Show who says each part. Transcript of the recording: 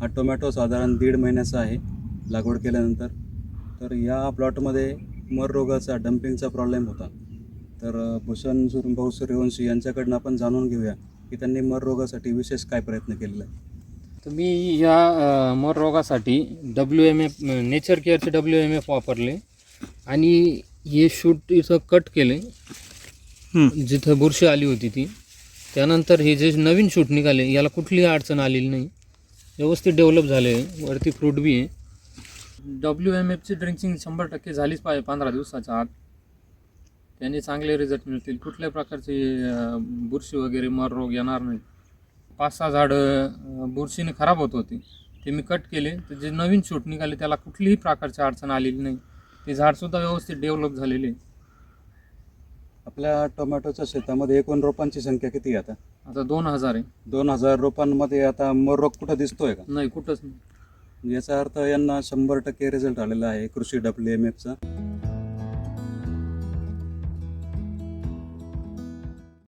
Speaker 1: हा टोमॅटो साधारण दीड महिन्याचा आहे लागवड केल्यानंतर. तर या प्लॉटमध्ये मर रोगाचा डम्पिंगचा प्रॉब्लेम होता. तर भूषण सुर भाऊ सूर्यवंशी यांच्याकडनं आपण जाणून घेऊया की त्यांनी मर रोगासाठी विशेष काय प्रयत्न केलेला आहे
Speaker 2: तर मी या मोर रोगासाठी डब्ल्यू एम एफ नेचर केअरचे डब्ल्यू एम एफ वापरले आणि हे शूट इथं कट केले. जिथं बुरशी आली होती ती. त्यानंतर हे जे नवीन शूट निघाले याला कुठलीही अडचण आलेली नाही. व्यवस्थित डेव्हलप झाले. वरती फ्रूट बी आहे. डब्ल्यू एम एफची ड्रिंकिंग शंभर टक्के झालीच पाहिजे पंधरा दिवसाच्या आत. त्यांनी चांगले रिझल्ट मिळतील. कुठल्या प्रकारचे बुरशी वगैरे मर रोग येणार नाही. पाच सहा झाडं बुरशीने खराब होत होती. ते मी कट केले. तर जे नवीन शूट निघाले त्याला कुठलीही प्रकारची अडचण आलेली नाही. ते झाडसुद्धा व्यवस्थित डेव्हलप झालेले आहे.
Speaker 1: आपल्या टोमॅटोच्या शेतामध्ये एकूण रोपांची संख्या किती आहे आता?
Speaker 2: आता दोन हजार आहे.
Speaker 1: दोन हजार रोपांमध्ये आता मर रोग कुठं दिसतोय का?
Speaker 2: नाही कुठंच नाही.
Speaker 1: याचा अर्थ यांना शंभर टक्के रिझल्ट आलेला आहे कृषी डब्ल्यू एम एफचा.